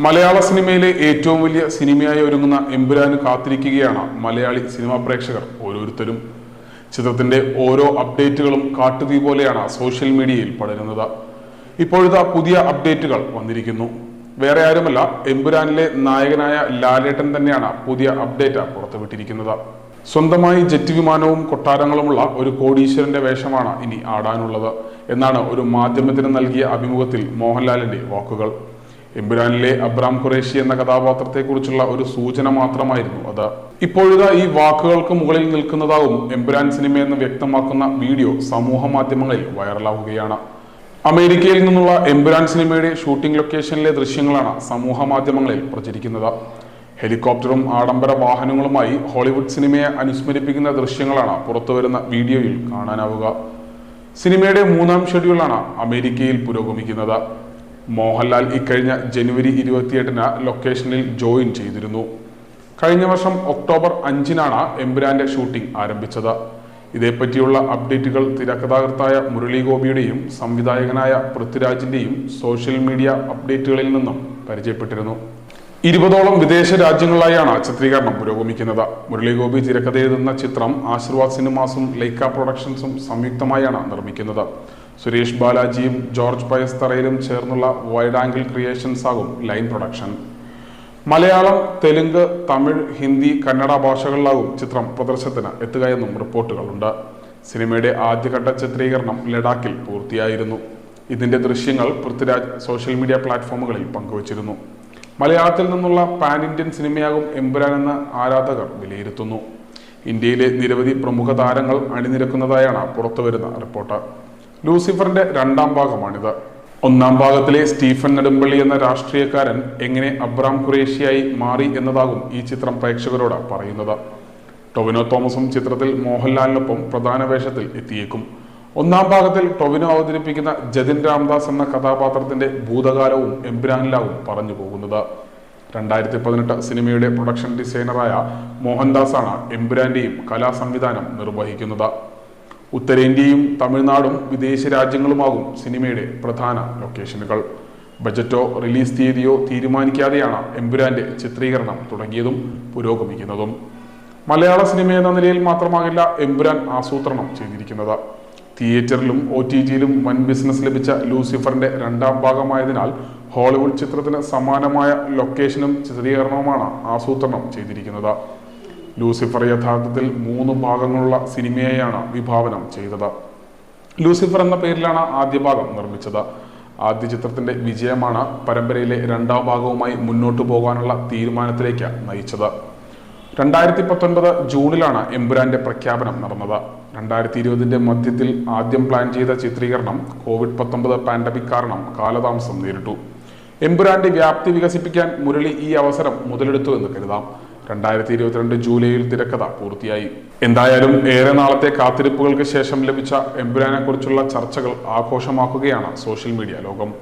മലയാള സിനിമയിലെ ഏറ്റവും വലിയ സിനിമയായി ഒരുങ്ങുന്ന എമ്പുരാന് കാത്തിരിക്കുകയാണ് മലയാളി സിനിമാ പ്രേക്ഷകർ ഓരോരുത്തരും. ചിത്രത്തിന്റെ ഓരോ അപ്ഡേറ്റുകളും കാട്ടുതീ പോലെയാണ് സോഷ്യൽ മീഡിയയിൽ പടരുന്നത്. ഇപ്പോഴത്തെ പുതിയ അപ്ഡേറ്റുകൾ വന്നിരിക്കുന്നു. വേറെ ആരുമല്ല എമ്പുരാനിലെ നായകനായ ലാലേട്ടൻ തന്നെയാണ് പുതിയ അപ്ഡേറ്റ് പുറത്തുവിട്ടിരിക്കുന്നത്. സ്വന്തമായി ജെറ്റ് വിമാനവും കൊട്ടാരങ്ങളുമുള്ള ഒരു കോടീശ്വരന്റെ വേഷമാണ് ഇനി ആടാനുള്ളത്. എന്നാണ് ഒരു മാധ്യമത്തിന് നൽകിയ അഭിമുഖത്തിൽ മോഹൻലാലിന്റെ വാക്കുകൾ. എമ്പുരാനിലെ അബ്രാം ഖുറേഷി എന്ന കഥാപാത്രത്തെക്കുറിച്ചുള്ള ഒരു സൂചന മാത്രമായിരുന്നു അത്. ഇപ്പോഴുക ഈ വാക്കുകൾക്ക് മുകളിൽ നിൽക്കുന്നതാവും എമ്പുരാൻ സിനിമയെന്ന് വ്യക്തമാക്കുന്ന വീഡിയോ സമൂഹ മാധ്യമങ്ങളിൽ വൈറലാവുകയാണ്. അമേരിക്കയിൽ നിന്നുള്ള എമ്പുരാൻ സിനിമയുടെ ഷൂട്ടിംഗ് ലൊക്കേഷനിലെ ദൃശ്യങ്ങളാണ് സമൂഹ മാധ്യമങ്ങളിൽ പ്രചരിക്കുന്നത്. ഹെലികോപ്റ്ററും ആഡംബര വാഹനങ്ങളുമായി ഹോളിവുഡ് സിനിമയെ അനുസ്മരിപ്പിക്കുന്ന ദൃശ്യങ്ങളാണ് പുറത്തുവരുന്ന വീഡിയോയിൽ കാണാനാവുക. സിനിമയുടെ മൂന്നാം ഷെഡ്യൂളാണ് അമേരിക്കയിൽ പുരോഗമിക്കുന്നത്. മോഹൻലാൽ ഇക്കഴിഞ്ഞ ജനുവരി ഇരുപത്തിയെട്ടിന് ലൊക്കേഷനിൽ ജോയിൻ ചെയ്തിരുന്നു. കഴിഞ്ഞ വർഷം ഒക്ടോബർ അഞ്ചിനാണ് എമ്പുരാന്റെ ഷൂട്ടിംഗ് ആരംഭിച്ചത്. ഇതേപ്പറ്റിയുള്ള അപ്ഡേറ്റുകൾ തിരക്കഥാകൃത്തായ മുരളി ഗോപിയുടെയും സംവിധായകനായ പൃഥ്വിരാജിന്റെയും സോഷ്യൽ മീഡിയ അപ്ഡേറ്റുകളിൽ നിന്നും പരിചയപ്പെട്ടിരുന്നു. ഇരുപതോളം വിദേശ രാജ്യങ്ങളിലായാണ് ചിത്രീകരണം പുരോഗമിക്കുന്നത്. മുരളി ഗോപി തിരക്കഥ എഴുതുന്ന ചിത്രം ആശീർവാദ് സിനിമാസും ലൈക്ക പ്രൊഡക്ഷൻസും സംയുക്തമായാണ് നിർമ്മിക്കുന്നത്. സുരേഷ് ബാലാജിയും ജോർജ് പയസ് തറയിലും ചേർന്നുള്ള വൈഡ് ആംഗിൾ ക്രിയേഷൻസ് ആകും ലൈൻ പ്രൊഡക്ഷൻ. മലയാളം തെലുങ്ക് തമിഴ് ഹിന്ദി കന്നഡ ഭാഷകളിലാകും ചിത്രം പ്രദർശനത്തിന് എത്തുകയെന്നും റിപ്പോർട്ടുകളുണ്ട്. സിനിമയുടെ ആദ്യഘട്ട ചിത്രീകരണം ലഡാക്കിൽ പൂർത്തിയായിരുന്നു. ഇതിന്റെ ദൃശ്യങ്ങൾ പൃഥ്വിരാജ് സോഷ്യൽ മീഡിയ പ്ലാറ്റ്ഫോമുകളിൽ പങ്കുവച്ചിരുന്നു. മലയാളത്തിൽ നിന്നുള്ള പാൻ ഇന്ത്യൻ സിനിമയാകും എമ്പുരാൻ എന്ന് ആരാധകർ വിലയിരുത്തുന്നു. ഇന്ത്യയിലെ നിരവധി പ്രമുഖ താരങ്ങൾ അണിനിരക്കുന്നതായാണ് പുറത്തുവരുന്ന റിപ്പോർട്ട്. ലൂസിഫറിന്റെ രണ്ടാം ഭാഗമാണിത്. ഒന്നാം ഭാഗത്തിലെ സ്റ്റീഫൻ നെടുമ്പള്ളി എന്ന രാഷ്ട്രീയക്കാരൻ എങ്ങനെ അബ്രാം ഖുറേഷിയായി മാറി എന്നതാകും ഈ ചിത്രം പ്രേക്ഷകരോട് പറയുന്നത്. ടൊവിനോ തോമസും ചിത്രത്തിൽ മോഹൻലാലിനൊപ്പം പ്രധാന വേഷത്തിൽ എത്തിയേക്കും. ഒന്നാം ഭാഗത്തിൽ ടൊവിനോ അവതരിപ്പിക്കുന്ന ജതിൻ രാംദാസ് എന്ന കഥാപാത്രത്തിന്റെ ഭൂതകാലവും എംബ്രാനിലാവും പറഞ്ഞു പോകുന്നത്. രണ്ടായിരത്തി പതിനെട്ട് സിനിമയുടെ പ്രൊഡക്ഷൻ ഡിസൈനറായ മോഹൻദാസാണ് എംബ്രാന്റെയും കലാസംവിധാനം നിർവഹിക്കുന്നത്. ഉത്തരേന്ത്യയും തമിഴ്നാടും വിദേശ രാജ്യങ്ങളുമാകും സിനിമയുടെ പ്രധാന ലൊക്കേഷനുകൾ. ബജറ്റോ റിലീസ് തീയതിയോ തീരുമാനിക്കാതെയാണ് എമ്പുരാന്റെ ചിത്രീകരണം തുടങ്ങിയതും പുരോഗമിക്കുന്നതും. മലയാള സിനിമ എന്ന നിലയിൽ മാത്രമാകില്ല എമ്പുരാൻ ആസൂത്രണം ചെയ്തിരിക്കുന്നത്. തിയേറ്ററിലും ഒ ടി ജിയിലും വൻ ബിസിനസ് ലഭിച്ച ലൂസിഫറിന്റെ രണ്ടാം ഭാഗമായതിനാൽ ഹോളിവുഡ് ചിത്രത്തിന് സമാനമായ ലൊക്കേഷനും ചിത്രീകരണവുമാണ് ആസൂത്രണം ചെയ്തിരിക്കുന്നത്. ലൂസിഫർ യഥാർത്ഥത്തിൽ മൂന്ന് ഭാഗങ്ങളുള്ള സിനിമയെയാണ് വിഭാവനം ചെയ്തത്. ലൂസിഫർ എന്ന പേരിലാണ് ആദ്യ ഭാഗം നിർമ്മിച്ചത്. ആദ്യ ചിത്രത്തിന്റെ വിജയമാണ് പരമ്പരയിലെ രണ്ടാം ഭാഗവുമായി മുന്നോട്ടു പോകാനുള്ള തീരുമാനത്തിലേക്ക് നയിച്ചത്. രണ്ടായിരത്തി പത്തൊൻപത് ജൂണിലാണ് എമ്പുരാന്റെ പ്രഖ്യാപനം നടന്നത്. രണ്ടായിരത്തി ഇരുപതിന്റെ മധ്യത്തിൽ ആദ്യം പ്ലാൻ ചെയ്ത ചിത്രീകരണം കോവിഡ് പത്തൊമ്പത് പാൻഡമിക് കാരണം കാലതാമസം നേരിട്ടു. എമ്പുരാന്റെ വ്യാപ്തി വികസിപ്പിക്കാൻ മുരളി ഈ അവസരം മുതലെടുത്തു എന്ന് കരുതാം. രണ്ടായിരത്തി ഇരുപത്തിരണ്ട് ജൂലൈയിൽ തിരക്കഥ പൂർത്തിയായി. എന്തായാലും ഏറെ നാളത്തെ കാത്തിരിപ്പുകൾക്ക് ശേഷം ലഭിച്ച എമ്പുരാനെക്കുറിച്ചുള്ള ചർച്ചകൾ ആഘോഷമാക്കുകയാണ് സോഷ്യൽ മീഡിയ ലോകം.